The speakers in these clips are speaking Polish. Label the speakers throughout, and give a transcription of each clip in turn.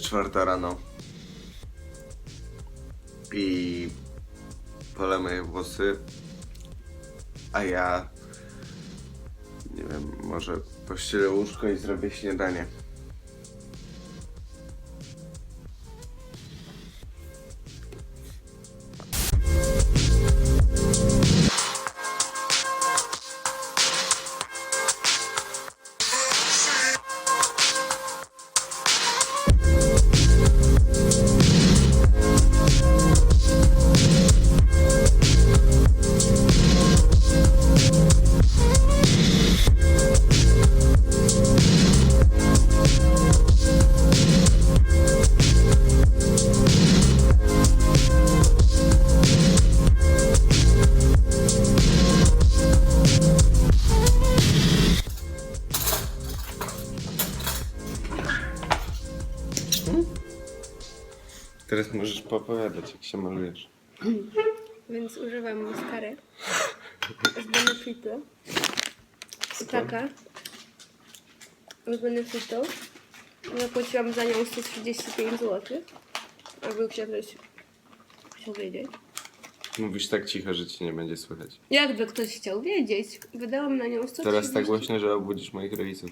Speaker 1: czwarta rano. I polę moje włosy. A ja nie wiem, może pościelę łóżko i zrobię śniadanie. Teraz możesz popowiadać, jak się malujesz.
Speaker 2: Więc używam maskary z benefitu. I taka z benefitu. Zapłaciłam za nią 135 zł. Aby chciał ktoś chciał wiedzieć.
Speaker 1: Mówisz tak cicho, że ci nie będzie słychać.
Speaker 2: Jakby ktoś chciał wiedzieć, wydałam na nią 130
Speaker 1: Teraz tak głośno, że obudzisz moich rodziców.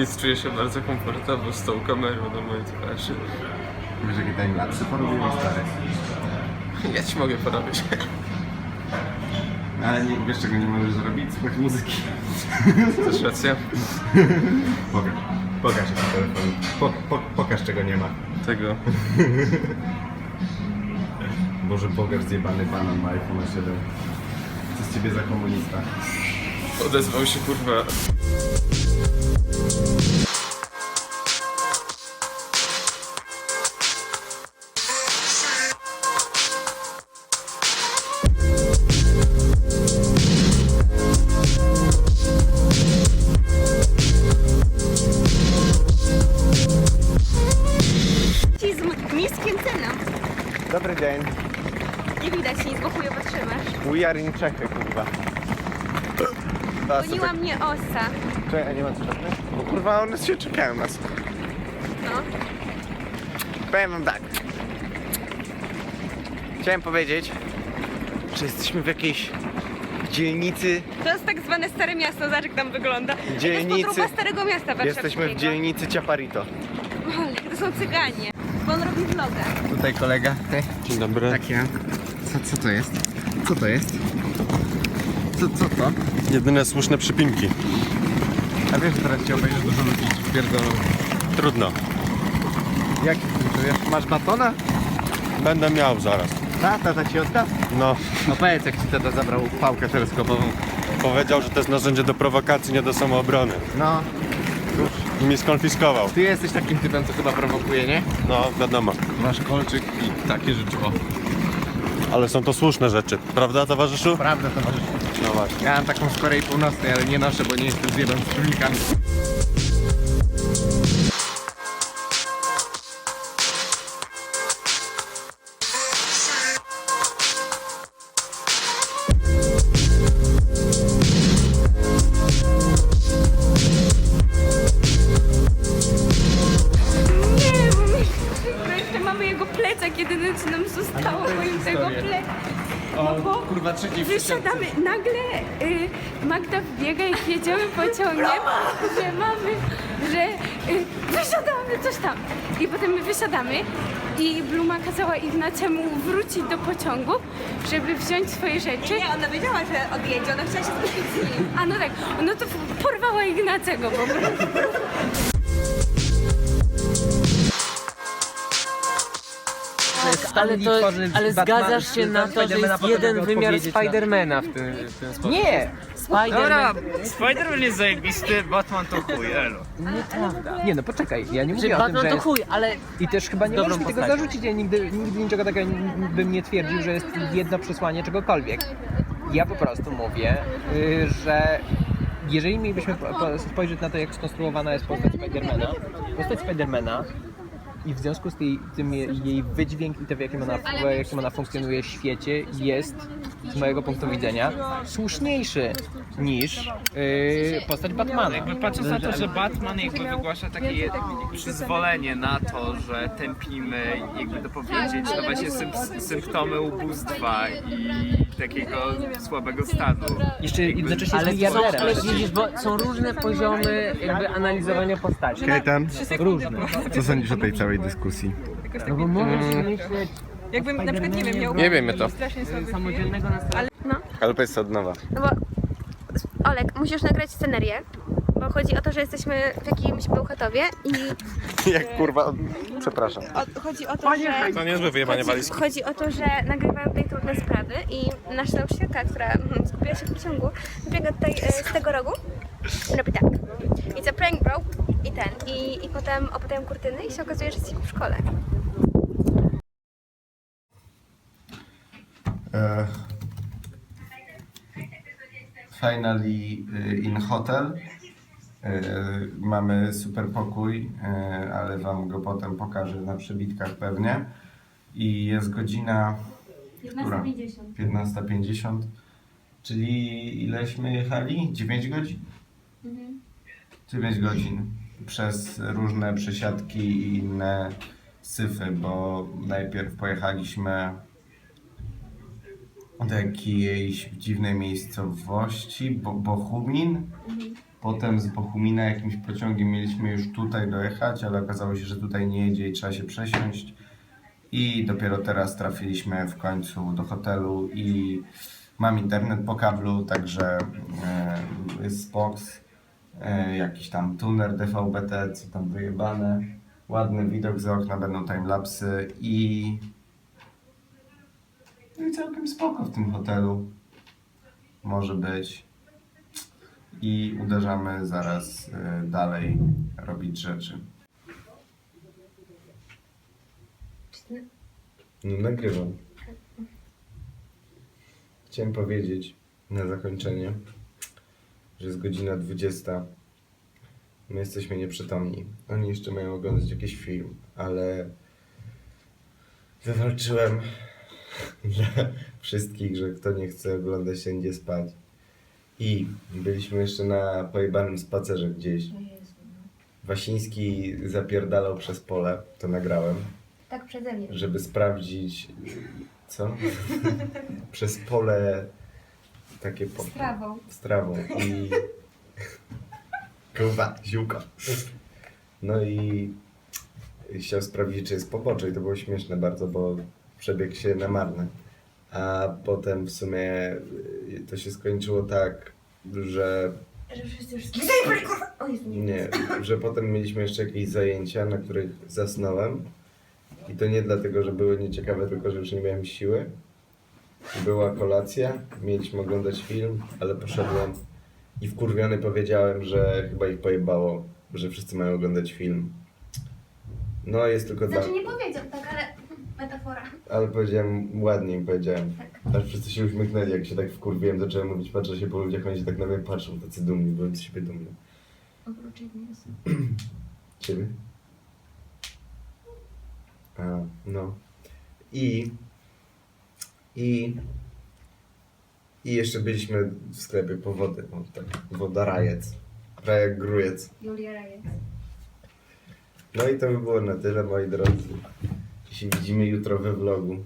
Speaker 3: Nic, czuję się bardzo komfortowo z tą kamerą na mojej twarzy.
Speaker 1: Wiesz, jakie timelapsy porobimy stare.
Speaker 3: Ja ci mogę porobić.
Speaker 1: Ale nie, wiesz czego nie możesz zrobić? Słuchać muzyki.
Speaker 3: Też racja.
Speaker 1: Pokaż. Pokaż jak telefon. Po, po, pokaż czego nie ma.
Speaker 3: Tego.
Speaker 1: Boże, pokaż zjebany banan ma iPhone 7. Co z ciebie za komunista?
Speaker 3: Odezwał się kurwa.
Speaker 2: Niskim ceną.
Speaker 1: Dobry dzień.
Speaker 2: Nie widać nic, bo chujowo trzymasz.
Speaker 1: We are in Czechy, kurwa.
Speaker 2: Goniła mnie osa.
Speaker 1: Czekaj, a nie ma co robić? Bo kurwa one się czekają nas.
Speaker 2: No.
Speaker 1: Powiem wam tak. Chciałem powiedzieć, że jesteśmy w jakiejś dzielnicy.
Speaker 2: To jest tak zwane Stare Miasto, zobacz jak tam wygląda. To jest
Speaker 1: Dzielnicy.
Speaker 2: podróba Starego Miasta Warszawskiego.
Speaker 1: Jesteśmy w dzielnicy Ciaparito.
Speaker 2: Ale to są cyganie. Bo on robi vloga.
Speaker 1: Tutaj kolega. Hej.
Speaker 3: Dzień dobry.
Speaker 1: Tak ja. Co, co to jest? Co to jest? Co, co to?
Speaker 3: Jedyne słuszne przypinki.
Speaker 1: A wiesz, że teraz cię obejrzy dużo ludzi pierdolą.
Speaker 3: Trudno.
Speaker 1: Jak to jest? Masz batona?
Speaker 3: Będę miał zaraz.
Speaker 1: Ta, tata ci odda?
Speaker 3: No,
Speaker 1: No powiedz jak ci tata zabrał pałkę teleskopową.
Speaker 3: powiedział, że to jest narzędzie do prowokacji, nie do samoobrony.
Speaker 1: No,
Speaker 3: mi skonfiskował.
Speaker 1: ty jesteś takim typem, co chyba prowokuje, nie?
Speaker 3: No, wiadomo.
Speaker 1: Masz kolczyk i takie rzeczy. O,
Speaker 3: Ale są to słuszne rzeczy. Prawda, towarzyszu?
Speaker 1: prawda towarzyszu.
Speaker 3: No właśnie.
Speaker 1: Ja mam taką z Korei Północnej, ale nie noszę, bo nie jestem zjebem z czujnikami.
Speaker 4: Nagle y, Magda wbiega jak jedziemy pociągiem, że mamy, że y, wysiadamy, coś tam. I potem my wysiadamy i Bluma kazała Ignacemu wrócić do pociągu, żeby wziąć swoje rzeczy.
Speaker 5: Nie, ona wiedziała, że odjedzie, ona chciała się spotkać z nim.
Speaker 4: A no tak, no to porwała Ignacego po prostu.
Speaker 6: Ale, to, ale zgadzasz się na to, że jest jeden wymiar Spidermana w tym, w tym sposób?
Speaker 7: Nie!
Speaker 6: Spiderman...
Speaker 7: Spider-Man jest zajebisty, Batman to chuj, elo.
Speaker 6: Nieprawda.
Speaker 7: Nie no, poczekaj, ja nie
Speaker 6: Że
Speaker 7: mówię o tym,
Speaker 6: Batman
Speaker 7: że
Speaker 6: to
Speaker 7: jest...
Speaker 6: chuj, ale
Speaker 7: I też chyba nie
Speaker 6: Dobrą
Speaker 7: możesz mi tego
Speaker 6: postacią.
Speaker 7: zarzucić, ja nigdy, nigdy niczego takiego bym nie twierdził, że jest jedno przesłanie czegokolwiek. Ja po prostu mówię, y, że jeżeli mielibyśmy po- po- spojrzeć na to, jak skonstruowana jest postać Spidermana, postać Spidermana i w związku z tej, tym je- jej wydźwięk i to, w jakim ona, w jakim ona funkcjonuje w świecie, jest z mojego punktu widzenia słuszniejszy niż y, postać Batmana.
Speaker 8: Jakby patrząc na to, że Batman jakby wygłasza takie przyzwolenie na to, że tępimy, jakby to powiedzieć, to właśnie symp- symptomy ubóstwa i takiego słabego stanu.
Speaker 7: Jeszcze jednocześnie
Speaker 6: ale,
Speaker 7: jest
Speaker 6: są,
Speaker 7: miliarderem.
Speaker 6: ale widzisz, bo są różne poziomy jakby analizowania postaci.
Speaker 1: Kajtan,
Speaker 7: Różne.
Speaker 1: co sądzisz o tej całej dyskusji?
Speaker 6: No bo możesz myśleć
Speaker 5: Jakbym na przykład, nie wiem, miał
Speaker 3: Nie wiemy to.
Speaker 5: strasznie słaby
Speaker 6: samodzielnego nastolatka.
Speaker 1: Ale powiedz to od nowa.
Speaker 2: No bo Olek, musisz nagrać scenerię, bo chodzi o to, że jesteśmy w jakimś Bełchatowie i
Speaker 1: Jak kurwa, przepraszam.
Speaker 2: o, chodzi o to, że...
Speaker 3: To niezłe wyjebanie walizki.
Speaker 2: chodzi o to, że nagrywają tutaj trudne sprawy i nasza nauczycielka, która mm, skupiła się w pociągu, biega tutaj e, z tego rogu i robi tak. It's a prank bro i ten. I, i potem opadają kurtyny i się okazuje, że jesteśmy w szkole.
Speaker 1: E, Finally y, in hotel. E, Mamy super pokój, e, ale wam go potem pokażę na przebitkach pewnie. I jest godzina. 15.50. 15.50. Czyli ileśmy jechali? 9 godzin? 9 godzin. Przez różne przesiadki i inne syfy, bo najpierw pojechaliśmy do jakiejś dziwnej miejscowości, Bo Bochumin. Potem z Bochumina jakimś pociągiem mieliśmy już tutaj dojechać, ale okazało się, że tutaj nie jedzie i trzeba się przesiąść. I dopiero teraz trafiliśmy w końcu do hotelu i mam internet po kablu, także e, jest Spox, e, jakiś tam tuner DVB-T, co tam wyjebane. Ładny widok z okna, będą timelapsy i no i całkiem spoko w tym hotelu. Może być. I uderzamy zaraz y, dalej robić rzeczy. No nagrywam. Chciałem powiedzieć na zakończenie, że jest godzina 20. My jesteśmy nieprzytomni. Oni jeszcze mają oglądać jakiś film, ale wywalczyłem dla wszystkich, że kto nie chce oglądać, się idzie spać. I byliśmy jeszcze na pojebanym spacerze gdzieś. Wasiński zapierdalał przez pole, to nagrałem,
Speaker 2: Tak przeze mnie.
Speaker 1: żeby sprawdzić, co? przez pole takie po...
Speaker 2: Trawą.
Speaker 1: z trawą i kurwa, ziółko. No i chciał sprawdzić, czy jest pobocze i to było śmieszne bardzo, bo przebiegł się na marne. A potem w sumie y, to się skończyło tak, że
Speaker 2: Że wszyscy już zginęli, kurwa! O Jezu, nie.
Speaker 1: nie, że potem mieliśmy jeszcze jakieś zajęcia, na których zasnąłem. I to nie dlatego, że były nieciekawe, tylko że już nie miałem siły. Była kolacja, mieliśmy oglądać film, ale poszedłem i wkurwiony powiedziałem, że chyba ich pojebało, że wszyscy mają oglądać film. No jest tylko dla...
Speaker 2: Znaczy nie metafora.
Speaker 1: Ale powiedziałem, ładnie im powiedziałem. Aż wszyscy się uśmiechnęli, jak się tak wkurwiłem, zacząłem mówić, patrzę się po ludziach, oni się tak na mnie patrzą, tacy dumni, byłem z siebie dumny.
Speaker 2: Oprócz Ignacy.
Speaker 1: Ciebie? A, no. I... I... I jeszcze byliśmy w sklepie po wodę, no tak, woda rajec. Rajek grujec.
Speaker 2: Julia Rajec.
Speaker 1: No i to by było na tyle, moi drodzy. Się widzimy jutro we vlogu.